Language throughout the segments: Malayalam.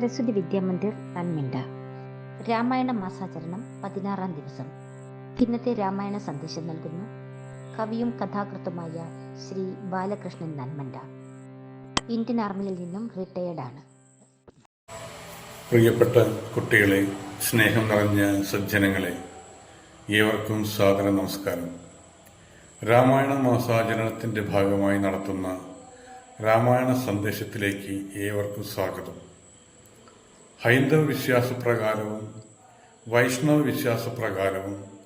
സരസ്വതി വിദ്യാമന്ദിർ നന്മിണ്ട രാമായണ മാസാചരണം പതിനാറാം ദിവസം. ഇന്നത്തെ രാമായണ സന്ദേശം നൽകുന്നു. കവിയും കഥാകൃത്തുമായ ശ്രീ ബാലകൃഷ്ണൻ നന്മണ്ട. ഇന്ത്യൻ ആർമിയിൽ നിന്നും ആണ്. പ്രിയപ്പെട്ട കുട്ടികളെ സ്നേഹം നിറഞ്ഞ സജ്ജനങ്ങളെ ഏവർക്കും സാദര നമസ്കാരം. രാമായണ മാസാചരണത്തിന്റെ ഭാഗമായി നടത്തുന്ന രാമായണ സന്ദേശത്തിലേക്ക് ഏവർക്കും സ്വാഗതം. ഹൈന്ദവ വിശ്വാസപ്രകാരവും വൈഷ്ണവ വിശ്വാസപ്രകാരവും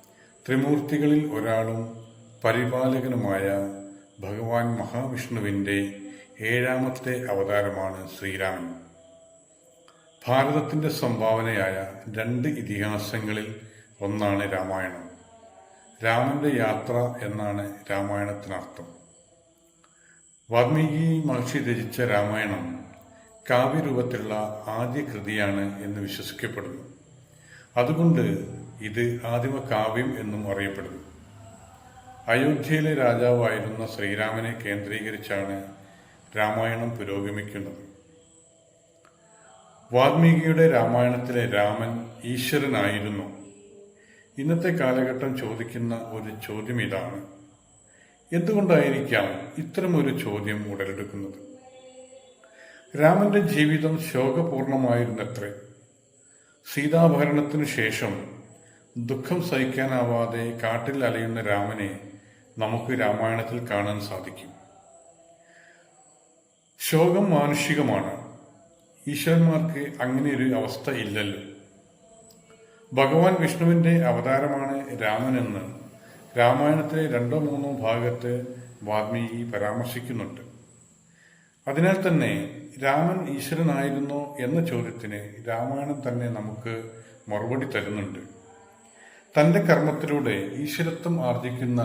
ത്രിമൂർത്തികളിൽ ഒരാളും പരിപാലകനുമായ ഭഗവാൻ മഹാവിഷ്ണുവിന്റെ ഏഴാമത്തെ അവതാരമാണ് ശ്രീരാമൻ. ഭാരതത്തിന്റെ സംഭാവനയായ രണ്ട് ഇതിഹാസങ്ങളിൽ ഒന്നാണ് രാമായണം. രാമന്റെ യാത്ര എന്നാണ് രാമായണത്തിനർത്ഥം. വാൽമീകി മഹർഷി രചിച്ച രാമായണം കാവ്യരൂപത്തിലുള്ള ആദ്യ കൃതിയാണ് എന്ന് വിശ്വസിക്കപ്പെടുന്നു. അതുകൊണ്ട് ഇത് ആദിമ കാവ്യം എന്നും അറിയപ്പെടുന്നു. അയോധ്യയിലെ രാജാവായിരുന്ന ശ്രീരാമനെ കേന്ദ്രീകരിച്ചാണ് രാമായണം പുരോഗമിക്കുന്നത്. വാൽമീകിയുടെ രാമായണത്തിലെ രാമൻ ഈശ്വരനായിരുന്നു. ഇന്നത്തെ കാലഘട്ടം ചോദിക്കുന്ന ഒരു ചോദ്യം ഇതാണ്. എന്തുകൊണ്ടായിരിക്കാം ഇത്തരമൊരു ചോദ്യം ഉടലെടുക്കുന്നത്? രാമന്റെ ജീവിതം ശോകപൂർണമായിരുന്നത്രേ. സീതാഭരണത്തിനു ശേഷം ദുഃഖം സഹിക്കാനാവാതെ കാട്ടിൽ അലയുന്ന രാമനെ നമുക്ക് രാമായണത്തിൽ കാണാൻ സാധിക്കും. ശോകം മാനുഷികമാണ്. ഈശ്വരന്മാർക്ക് അങ്ങനെ ഒരു അവസ്ഥ ഇല്ലല്ലോ. ഭഗവാൻ വിഷ്ണുവിന്റെ അവതാരമാണ് രാമനെന്ന് രാമായണത്തിലെ രണ്ടോ മൂന്നോ ഭാഗത്ത് വാൽമീകി പരാമർശിക്കുന്നുണ്ട്. അതിനാൽ തന്നെ രാമൻ ഈശ്വരനായിരുന്നോ എന്ന ചോദ്യത്തിന് രാമായണം തന്നെ നമുക്ക് മറുപടി തരുന്നുണ്ട്. തന്റെ കർമ്മത്തിലൂടെ ഈശ്വരത്വം ആർജിക്കുന്ന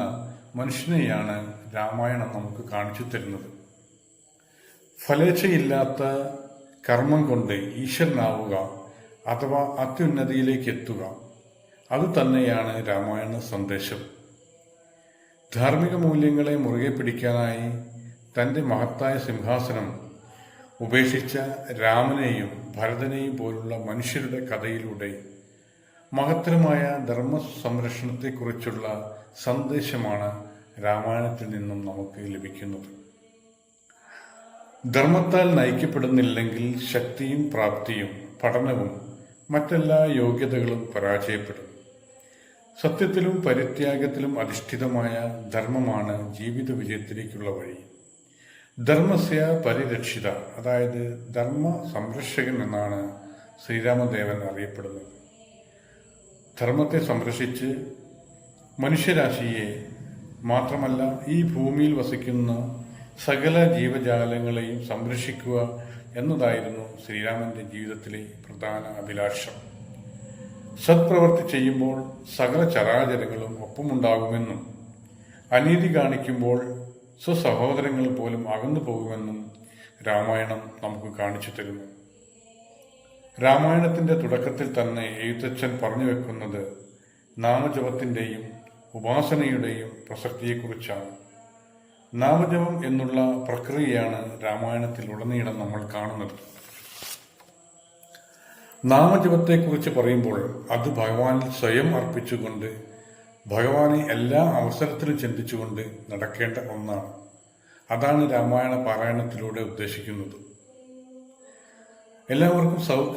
മനുഷ്യനെയാണ് രാമായണം നമുക്ക് കാണിച്ചു തരുന്നത്. ഫലേച്ഛയില്ലാത്ത കർമ്മം കൊണ്ട് ഈശ്വരനാവുക അഥവാ അത്യുന്നതിയിലേക്ക് എത്തുക അത് തന്നെയാണ് രാമായണ സന്ദേശം. ധാർമ്മിക മൂല്യങ്ങളെ മുറുകെ പിടിക്കാനായി തന്റെ മഹത്തായ സിംഹാസനം ഉപേക്ഷിച്ച രാമനെയും ഭരതനെയും പോലുള്ള മനുഷ്യരുടെ കഥയിലൂടെ മഹത്തരമായ ധർമ്മ സംരക്ഷണത്തെക്കുറിച്ചുള്ള സന്ദേശമാണ് രാമായണത്തിൽ നിന്നും നമുക്ക് ലഭിക്കുന്നത്. ധർമ്മത്താൽ നയിക്കപ്പെടുന്നില്ലെങ്കിൽ ശക്തിയും പ്രാപ്തിയും പഠനവും മറ്റെല്ലാ യോഗ്യതകളും പരാജയപ്പെടും. സത്യത്തിലും പരിത്യാഗത്തിലും അധിഷ്ഠിതമായ ധർമ്മമാണ് ജീവിത വിജയത്തിലേക്കുള്ള വഴി. ധർമ്മസ്യ പരിരക്ഷിത. അതായത് ധർമ്മ സംരക്ഷകൻ എന്നാണ് ശ്രീരാമദേവൻ അറിയപ്പെടുന്നത്. ധർമ്മത്തെ സംരക്ഷിച്ച് മനുഷ്യരാശിയെ മാത്രമല്ല ഈ ഭൂമിയിൽ വസിക്കുന്ന സകല ജീവജാലങ്ങളെയും സംരക്ഷിക്കുക എന്നതായിരുന്നു ശ്രീരാമന്റെ ജീവിതത്തിലെ പ്രധാന അഭിലാഷം. സത്പ്രവർത്തി ചെയ്യുമ്പോൾ സകല ചരാചരങ്ങളും ഒപ്പമുണ്ടാകുമെന്നും അനീതി കാണിക്കുമ്പോൾ സ്വസഹോദരങ്ങൾ പോലും അകന്നു പോകുമെന്നും രാമായണം നമുക്ക് കാണിച്ചു തരുന്നു. രാമായണത്തിന്റെ തുടക്കത്തിൽ തന്നെ എഴുത്തച്ഛൻ പറഞ്ഞു വെക്കുന്നത് നാമജപത്തിന്റെയും ഉപാസനയുടെയും പ്രസക്തിയെക്കുറിച്ചാണ്. നാമജപം എന്നുള്ള പ്രക്രിയയാണ് രാമായണത്തിൽ ഉടനീളം നമ്മൾ കാണുന്നത്. നാമജപത്തെക്കുറിച്ച് പറയുമ്പോൾ അത് ഭഗവാനിൽ സ്വയം അർപ്പിച്ചുകൊണ്ട് ഭഗവാനെ എല്ലാ അവസരത്തിലും ചിന്തിച്ചുകൊണ്ട് നടക്കേണ്ട ഒന്നാണ്. അതാണ് രാമായണ പാരായണത്തിലൂടെ ഉദ്ദേശിക്കുന്നത്. എല്ലാവർക്കും സൗ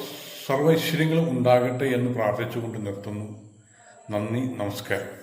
സർവൈശ്വര്യങ്ങളും ഉണ്ടാകട്ടെ എന്ന് പ്രാർത്ഥിച്ചുകൊണ്ട് നിർത്തുന്നു. നന്ദി നമസ്കാരം.